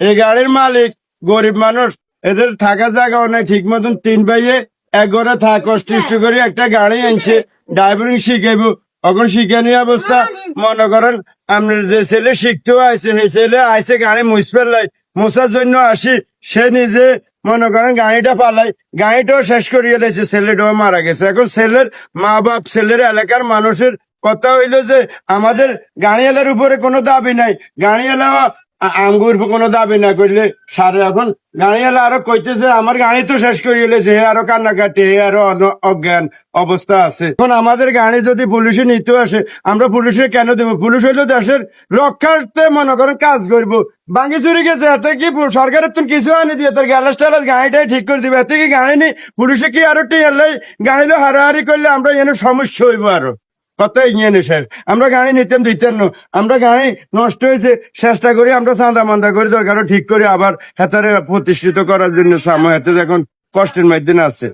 এই গাড়ির মালিক গরিব মানুষ। এদের থাকা জায়গাও নাই। ঠিক মতন তিন ভাইয়ে এক ঘরে থাক করে একটা গাড়ি আনছে। ড্রাইভিং শিখাইব। এখন শিখানি অবস্থা। মনে করেন, আপনার যে ছেলে শিখতেও আইসে সেই ছেলে আইসে গাড়ি মুছ ফেললাই। মোছার জন্য আসি, সে নিজে মনে করেন গাড়িটা পালাই। গাড়িটাও শেষ করিয়ে দিয়েছে, ছেলেটাও মারা গেছে। এখন ছেলের মা বাপ ছেলের এলাকার মানুষের কথা হইল যে, আমাদের গাড়িওয়ালার উপরে কোনো দাবি নাই। গাড়িওয়ালা আঙ্গুর কোনো দাবি না করলে সারে এখন গাড়িওয়ালা আরও কইতেছে, আমার গাড়ি তো শেষ করিয়ে লেছে হে আরও কান্নাকাটি, হে আরও অজ্ঞান অবস্থা আছে। এখন আমাদের গাড়ি যদি পুলিশে নিতে আসে, আমরা পুলিশে কেন দেবো? পুলিশ হইল দেশের রক্ষার্থে মনে করেন কাজ করব। ভাঙি চুরি গেছে, এতে কি সরকারের তুমি কিছু আনি দিয়ে তোর গ্যালাস ট্যালাস গাড়িটাই ঠিক করে দিবে, এতে কি গাড়ি নেই? পুলিশে কি আরও টিয়ালাই গাড়িলো হারাহারি করলে আমরা এনে সমস্যা হইব আরও। কত ইয়ে নেই স্যার আমরা গাড়ি নিতাম দিতেন না। আমরা গাড়ি নষ্ট হয়েছে, চেষ্টা করি আমরা চাঁদা মান্দা করি দরকার ঠিক করে, আবার হেতারে প্রতিষ্ঠিত করার জন্য সাময় হাতে এখন কষ্টের মাধ্যমে আছে।